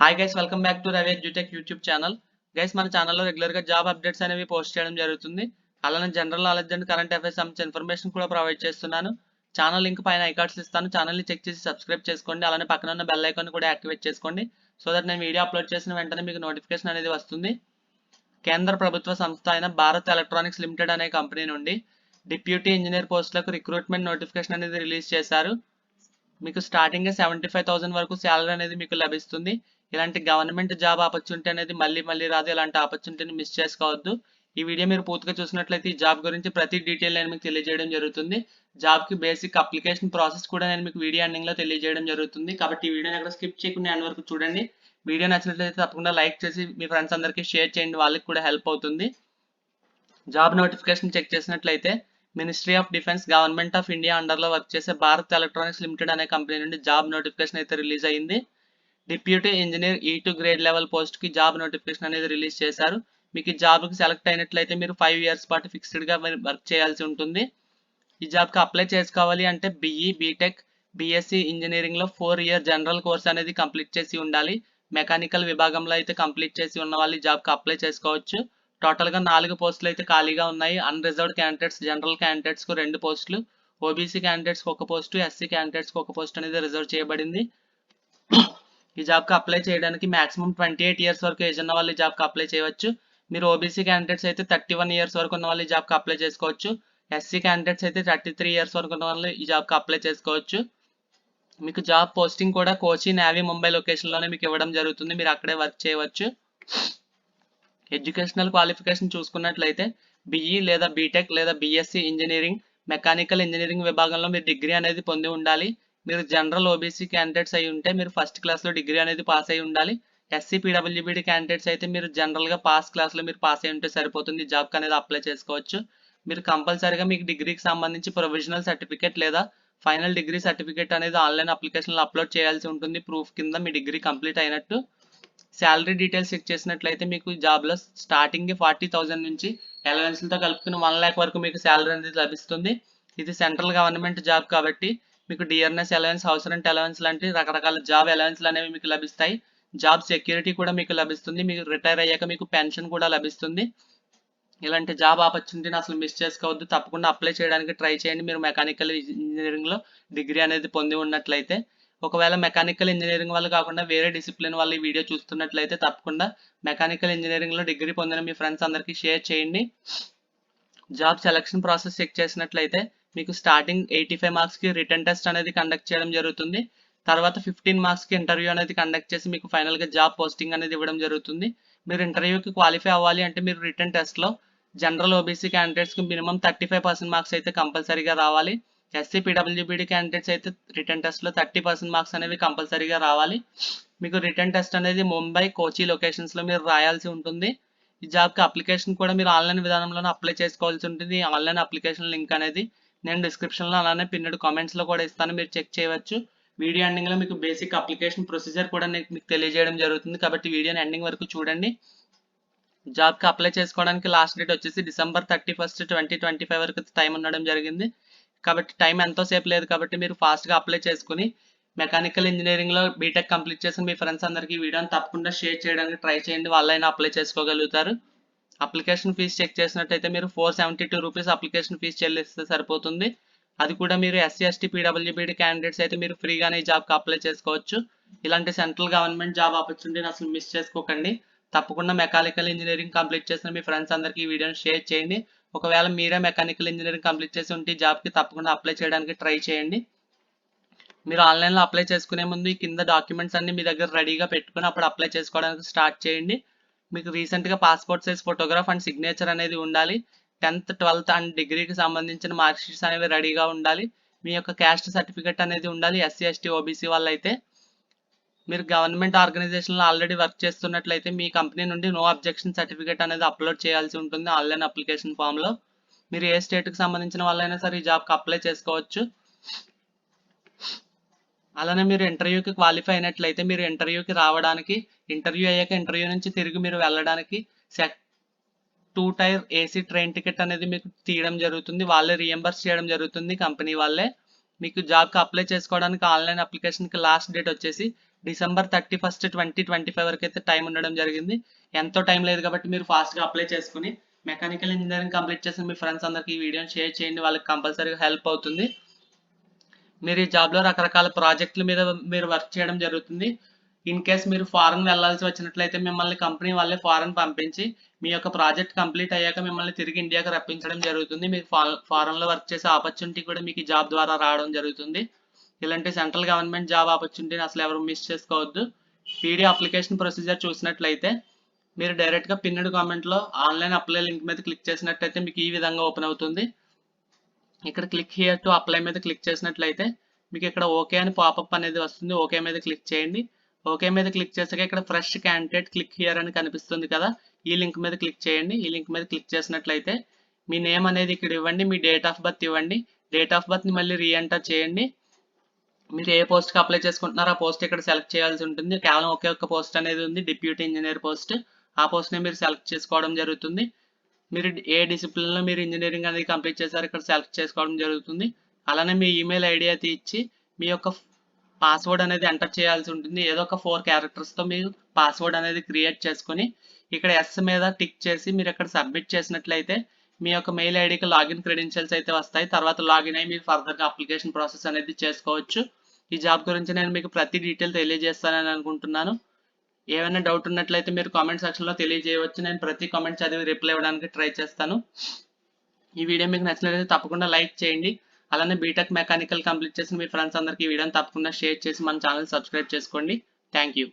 Hi guys welcome back to Ravi edutech YouTube channel guys మన ఛానల్లో రెగ్యులర్గా job updates అనేవి పోస్ట్ చేయడం జరుగుతుంది. అలానే general knowledge and current affairs సంబంధించిన ఇన్ఫర్మేషన్ కూడా ప్రొవైడ్ చేస్తున్నాను. ఛానల్ లింక్ పైన ఐకార్డ్స్ ఇస్తాను. ఛానల్ని చెక్ చేసి సబ్స్క్రైబ్ చేసుకోండి. అలానే పక్కన ఉన్న బెల్ ఐకాన్ కూడా యాక్టివేట్ చేసుకోండి. సో దట్ నేను వీడియో అప్లోడ్ చేసిన వెంటనే మీకు నోటిఫికేషన్ అనేది వస్తుంది. కేంద్ర ప్రభుత్వ సంస్థ అయిన భారత్ ఎలక్ట్రానిక్స్ లిమిటెడ్ అనే కంపెనీ నుండి డిప్యూటీ ఇంజనీర్ పోస్టులకు రిక్రూట్మెంట్ నోటిఫికేషన్ అనేది రిలీజ్ చేశారు. మీకు స్టార్టింగ్ సెవెంటీ ఫైవ్ థౌసండ్ వరకు శాలరీ అనేది మీకు లభిస్తుంది. ఇలాంటి గవర్నమెంట్ జాబ్ ఆపర్చునిటీ అనేది మళ్ళీ మళ్ళీ రాదు. ఇలాంటి ఆపర్చునిటీని మిస్ చేసుకోవద్దు. ఈ వీడియో మీరు పూర్తిగా చూసినట్లయితే ఈ జాబ్ గురించి ప్రతి డీటెయిల్ నేను మీకు తెలియజేయడం జరుగుతుంది. జాబ్కి బేసిక్ అప్లికేషన్ ప్రాసెస్ కూడా నేను మీకు వీడియో ఎండింగ్లో తెలియజేయడం జరుగుతుంది. కాబట్టి ఈ వీడియోని అక్కడ స్కిప్ చేయకుండా ఎండ్ వరకు చూడండి. వీడియో నచ్చినట్లయితే తప్పకుండా లైక్ చేసి మీ ఫ్రెండ్స్ అందరికీ షేర్ చేయండి. వాళ్ళకి కూడా హెల్ప్ అవుతుంది. జాబ్ నోటిఫికేషన్ చెక్ చేసినట్లయితే ministry of defence government of India అండర్లో work చేసే భారత్ ఎలక్ట్రానిక్స్ లిమిటెడ్ అనే కంపెనీ నుండి జాబ్ నోటిఫికేషన్ అయితే రిలీజ్ అయింది. Deputy engineer E two grade level పోస్ట్కి జాబ్ నోటిఫికేషన్ అనేది రిలీజ్ చేశారు. మీకు ఈ జాబ్కి సెలెక్ట్ అయినట్లయితే మీరు ఫైవ్ ఇయర్స్ పాటు ఫిక్స్డ్గా వర్క్ చేయాల్సి ఉంటుంది. ఈ జాబ్కి అప్లై చేసుకోవాలి అంటే బిఈ బీటెక్ బీఎస్సీ ఇంజనీరింగ్లో ఫోర్ ఇయర్ జనరల్ కోర్స్ అనేది కంప్లీట్ చేసి ఉండాలి. మెకానికల్ విభాగంలో అయితే కంప్లీట్ చేసి ఉన్న వాళ్ళు జాబ్కి అప్లై చేసుకోవచ్చు. టోటల్గా నాలుగు పోస్టులు అయితే ఖాళీగా ఉన్నాయి. అన్రిజర్వ్డ్ క్యాండిడేట్స్ జనరల్ క్యాండిడేట్స్కు రెండు పోస్టులు ఓబీసీ క్యాండిడేట్స్ ఒక పోస్టు ఎస్సీ క్యాండిడేట్స్ ఒక పోస్ట్ అనేది రిజర్వ్ చేయబడింది. ఈ జాబ్కి అప్లై చేయడానికి మాక్సిమం ట్వంటీ ఎయిట్ ఇయర్స్ వరకు ఏజ్ ఉన్న వాళ్ళు ఈ జాబ్కి అప్లై చేయవచ్చు. మీరు ఓబీసీ క్యాండిడేట్స్ అయితే థర్టీ వన్ ఇయర్స్ వరకు ఉన్న వాళ్ళు ఈ జాబ్కి అప్లై చేసుకోవచ్చు. ఎస్సీ క్యాండిడేట్స్ అయితే థర్టీ త్రీ ఇయర్స్ వరకు ఉన్న వాళ్ళు ఈ జాబ్కి అప్లై చేసుకోవచ్చు. మీకు జాబ్ పోస్టింగ్ కూడా కోచి నావీ ముంబై లొకేషన్లోనే మీకు ఇవ్వడం జరుగుతుంది. మీరు అక్కడే వర్క్ చేయవచ్చు. ఎడ్యుకేషనల్ క్వాలిఫికేషన్ చూసుకున్నట్లయితే బిఈ లేదా బీటెక్ లేదా బీఎస్సీ ఇంజనీరింగ్ మెకానికల్ ఇంజనీరింగ్ విభాగంలో మీరు డిగ్రీ అనేది పొంది ఉండాలి. మీరు జనరల్ ఓబీసీ క్యాండిడేట్స్ అయి ఉంటే మీరు ఫస్ట్ క్లాస్లో డిగ్రీ అనేది పాస్ అయి ఉండాలి. ఎస్సీ పీడబ్ల్యూబీడి క్యాండిడేట్స్ అయితే మీరు జనరల్గా పాస్ క్లాస్లో మీరు పాస్ అయి ఉంటే సరిపోతుంది. జాబ్ అనేది అప్లై చేసుకోవచ్చు. మీరు కంపల్సరీగా మీకు డిగ్రీకి సంబంధించి ప్రొవిజనల్ సర్టిఫికేట్ లేదా ఫైనల్ డిగ్రీ సర్టిఫికేట్ అనేది ఆన్లైన్ అప్లికేషన్లో అప్లోడ్ చేయాల్సి ఉంటుంది. ప్రూఫ్ కింద మీ డిగ్రీ కంప్లీట్ అయినట్టు. శాలరీ డీటెయిల్స్ చెక్ చేసినట్లయితే మీకు జాబ్లో స్టార్టింగ్ ఫార్టీ థౌసండ్ నుంచి అలవెన్స్లతో కలుపుకుని వన్ ల్యాక్ వరకు మీకు శాలరీ అనేది లభిస్తుంది. ఇది సెంట్రల్ గవర్నమెంట్ జాబ్ కాబట్టి మీకు డిఆర్ఎన్ఎస్ అలవెన్స్ హౌస్ రెంట్ అలవెన్స్ లాంటి రకరకాల జాబ్ అలవెన్స్లు అనేవి మీకు లభిస్తాయి. జాబ్ సెక్యూరిటీ కూడా మీకు లభిస్తుంది. మీకు రిటైర్ అయ్యాక మీకు పెన్షన్ కూడా లభిస్తుంది. ఇలాంటి జాబ్ ఆపర్చునిటీని అసలు మిస్ చేసుకోవద్దు. తప్పకుండా అప్లై చేయడానికి ట్రై చేయండి. మీరు మెకానికల్ ఇంజనీరింగ్లో డిగ్రీ అనేది పొంది ఉన్నట్లయితే. ఒకవేళ మెకానికల్ ఇంజనీరింగ్ వాళ్ళు కాకుండా వేరే డిసిప్లిన్ వాళ్ళు ఈ వీడియో చూస్తున్నట్లయితే తప్పకుండా మెకానికల్ ఇంజనీరింగ్లో డిగ్రీ పొందిన మీ ఫ్రెండ్స్ అందరికీ షేర్ చేయండి. జాబ్ సెలక్షన్ ప్రాసెస్ చెక్ చేసినట్లయితే మీకు స్టార్టింగ్ ఎయిటీ ఫైవ్ మార్క్స్కి రిటర్న్ టెస్ట్ అనేది కండక్ట్ చేయడం జరుగుతుంది. తర్వాత ఫిఫ్టీన్ మార్క్స్కి ఇంటర్వ్యూ అనేది కండక్ట్ చేసి మీకు ఫైనల్గా జాబ్ పోస్టింగ్ అనేది ఇవ్వడం జరుగుతుంది. మీరు ఇంటర్వ్యూకి క్వాలిఫై అవ్వాలి అంటే మీరు రిటర్న్ టెస్ట్లో జనరల్ ఓబీసీ క్యాండిడేట్స్కి minimum thirty five percent marks అయితే కంపల్సరీగా రావాలి. ఎస్సీ పీడబ్ల్యూబీడీ క్యాండిడేట్స్ అయితే రిటర్న్ టెస్ట్లో థర్టీ పర్సెంట్ మార్క్స్ అనేవి కంపల్సరీగా రావాలి. మీకు రిటర్న్ టెస్ట్ అనేది ముంబై కోచి లొకేషన్స్లో మీరు రాయాల్సి ఉంటుంది. ఈ జాబ్కి అప్లికేషన్ కూడా మీరు ఆన్లైన్ విధానంలోనే అప్లై చేసుకోవాల్సి ఉంటుంది. ఆన్లైన్ అప్లికేషన్ లింక్ అనేది నేను డిస్క్రిప్షన్లో అలానే పిన్నెడ్ కామెంట్స్లో కూడా ఇస్తాను మీరు చెక్ చేయవచ్చు. వీడియో ఎండింగ్లో మీకు బేసిక్ అప్లికేషన్ ప్రొసీజర్ కూడా నేను మీకు తెలియజేయడం జరుగుతుంది. కాబట్టి వీడియోని ఎండింగ్ వరకు చూడండి. జాబ్కి అప్లై చేసుకోవడానికి లాస్ట్ డేట్ వచ్చేసి December thirty first twenty twenty five వరకు టైం ఉండడం జరిగింది. కాబట్టి టైం ఎంతో సేపు లేదు కాబట్టి మీరు ఫాస్ట్గా అప్లై చేసుకుని మెకానికల్ ఇంజనీరింగ్లో బీటెక్ కంప్లీట్ చేసిన మీ ఫ్రెండ్స్ అందరికీ వీడియోని తప్పకుండా షేర్ చేయడానికి ట్రై చేయండి. వాళ్ళైనా అప్లై చేసుకోగలుగుతారు. అప్లికేషన్ ఫీజు చెక్ చేసినట్టయితే మీరు four seventy two rupees application fee చెల్లిస్తే సరిపోతుంది. అది కూడా మీరు ఎస్సీ ఎస్టీ పీడబ్ల్యూబీడి క్యాండిడేట్స్ అయితే మీరు ఫ్రీగానే ఈ జాబ్కి అప్లై చేసుకోవచ్చు. ఇలాంటి సెంట్రల్ గవర్నమెంట్ జాబ్ ఆపర్చునిటీని అసలు మిస్ చేసుకోకండి. తప్పకుండా మెకానికల్ ఇంజనీరింగ్ కంప్లీట్ చేసిన మీ ఫ్రెండ్స్ అందరికీ ఈ వీడియోని షేర్ చేయండి. ఒకవేళ మీరే మెకానికల్ ఇంజనీరింగ్ కంప్లీట్ చేసి ఉంటే జాబ్కి తప్పకుండా అప్లై చేయడానికి ట్రై చేయండి. మీరు ఆన్లైన్లో అప్లై చేసుకునే ముందు ఈ కింద డాక్యుమెంట్స్ అన్ని మీ దగ్గర రెడీగా పెట్టుకుని అప్పుడు అప్లై చేసుకోవడానికి స్టార్ట్ చేయండి. మీకు రీసెంట్గా passport size photograph and signature అనేది ఉండాలి. టెన్త్ ట్వెల్త్ అండ్ డిగ్రీకి సంబంధించిన మార్క్ షీట్స్ అనేవి రెడీగా ఉండాలి. మీ యొక్క క్యాస్ట్ సర్టిఫికెట్ అనేది ఉండాలి ఎస్సీ ఎస్టీ ఓబీసీ వాళ్ళైతే. మీరు గవర్నమెంట్ ఆర్గనైజేషన్లో ఆల్రెడీ వర్క్ చేస్తున్నట్లయితే మీ కంపెనీ నుండి నో అబ్జెక్షన్ సర్టిఫికేట్ అనేది అప్లోడ్ చేయాల్సి ఉంటుంది ఆన్లైన్ అప్లికేషన్ ఫామ్లో మీరు ఏ స్టేట్కి సంబంధించిన వాళ్ళైనా సరే ఈ జాబ్కి అప్లై చేసుకోవచ్చు. అలానే మీరు ఇంటర్వ్యూకి క్వాలిఫై అయినట్లయితే మీరు ఇంటర్వ్యూకి రావడానికి ఇంటర్వ్యూ అయ్యాక ఇంటర్వ్యూ నుంచి తిరిగి మీరు వెళ్ళడానికి two tier AC train ticket అనేది మీకు తీయడం జరుగుతుంది. వాళ్ళే రియంబర్స్ చేయడం జరుగుతుంది. కంపెనీ వాళ్ళే మీకు జాబ్కి అప్లై చేసుకోవడానికి ఆన్లైన్ అప్లికేషన్కి లాస్ట్ డేట్ వచ్చేసి December thirty first twenty twenty five వరకు అయితే టైం ఉండడం జరిగింది. ఎంతో టైం లేదు కాబట్టి మీరు ఫాస్ట్గా అప్లై చేసుకుని మెకానికల్ ఇంజనీరింగ్ కంప్లీట్ చేసిన మీ ఫ్రెండ్స్ అందరికీ ఈ వీడియోని షేర్ చేయండి. వాళ్ళకి కంపల్సరీగా హెల్ప్ అవుతుంది. మీరు ఈ జాబ్లో రకరకాల ప్రాజెక్టుల మీద మీరు వర్క్ చేయడం జరుగుతుంది. ఇన్ కేస్ మీరు ఫారెన్ వెళ్ళాల్సి వచ్చినట్లయితే మిమ్మల్ని కంపెనీ వాళ్ళే ఫారెన్ పంపించి మీ యొక్క ప్రాజెక్ట్ కంప్లీట్ అయ్యాక మిమ్మల్ని తిరిగి ఇండియాకి రప్పించడం జరుగుతుంది. మీకు ఫారెన్లో వర్క్ చేసే ఆపర్చునిటీ కూడా మీకు ఈ జాబ్ ద్వారా రావడం జరుగుతుంది. ఇలాంటి సెంట్రల్ గవర్నమెంట్ జాబ్ ఆపర్చునిటీని అసలు ఎవరు మిస్ చేసుకోవద్దు. పీడీ అప్లికేషన్ ప్రొసీజర్ చూసినట్లయితే మీరు డైరెక్ట్గా పిన్నెడ్ కామెంట్లో ఆన్లైన్ అప్లై లింక్ మీద క్లిక్ చేసినట్లయితే మీకు ఈ విధంగా ఓపెన్ అవుతుంది. ఇక్కడ క్లిక్ హియర్ టు అప్లై మీద క్లిక్ చేసినట్లయితే మీకు ఇక్కడ ఓకే అని పాపప్ అనేది వస్తుంది. ఓకే మీద క్లిక్ చేయండి. ఓకే మీద క్లిక్ చేసాక ఇక్కడ ఫ్రెష్ క్యాండిడేట్ క్లిక్ హియర్ అని కనిపిస్తుంది కదా. ఈ లింక్ మీద క్లిక్ చేయండి. ఈ లింక్ మీద క్లిక్ చేసినట్లయితే మీ నేమ్ అనేది ఇక్కడ ఇవ్వండి. మీ డేట్ ఆఫ్ బర్త్ ఇవ్వండి. డేట్ ఆఫ్ బర్త్ని మళ్ళీ రీఎంటర్ చేయండి. మీరు ఏ పోస్ట్కి అప్లై చేసుకుంటున్నారో ఆ పోస్ట్ ఇక్కడ సెలెక్ట్ చేయాల్సి ఉంటుంది. కేవలం ఒకే ఒక్క పోస్ట్ అనేది ఉంది. డిప్యూటీ ఇంజనీర్ పోస్ట్ ఆ పోస్ట్ని మీరు సెలెక్ట్ చేసుకోవడం జరుగుతుంది. మీరు ఏ డిసిప్లిన్లో మీరు ఇంజనీరింగ్ అనేది కంప్లీట్ చేశారో ఇక్కడ సెలెక్ట్ చేసుకోవడం జరుగుతుంది. అలానే మీ ఈమెయిల్ ఐడి అయితే ఇచ్చి మీ యొక్క పాస్వర్డ్ అనేది ఎంటర్ చేయాల్సి ఉంటుంది. ఏదో ఒక ఫోర్ క్యారెక్టర్స్తో మీరు పాస్వర్డ్ అనేది క్రియేట్ చేసుకొని ఇక్కడ ఎస్ మీద టిక్ చేసి మీరు ఇక్కడ సబ్మిట్ చేసినట్లయితే మీ యొక్క మెయిల్ ఐడికి లాగిన్ క్రెడెన్షియల్స్ అయితే వస్తాయి. తర్వాత లాగిన్ అయ్యి మీరు ఫర్దర్గా అప్లికేషన్ ప్రాసెస్ అనేది చేసుకోవచ్చు. ఈ జాబ్ గురించి నేను మీకు ప్రతి డీటెయిల్ తెలియజేస్తానని అనుకుంటున్నాను. ఏమైనా డౌట్ ఉన్నట్లయితే మీరు కామెంట్ సెక్షన్లో తెలియజేయవచ్చు. నేను ప్రతి కామెంట్ చదివి రిప్లై ఇవ్వడానికి ట్రై చేస్తాను. ఈ వీడియో మీకు నచ్చినట్లయితే తప్పకుండా లైక్ చేయండి. అలానే బీటెక్ మెకానికల్ కంప్లీట్ చేసిన మీ ఫ్రెండ్స్ అందరికీ ఈ వీడియోని తప్పకుండా షేర్ చేసి మన ఛానల్ సబ్స్క్రైబ్ చేసుకోండి. Thank you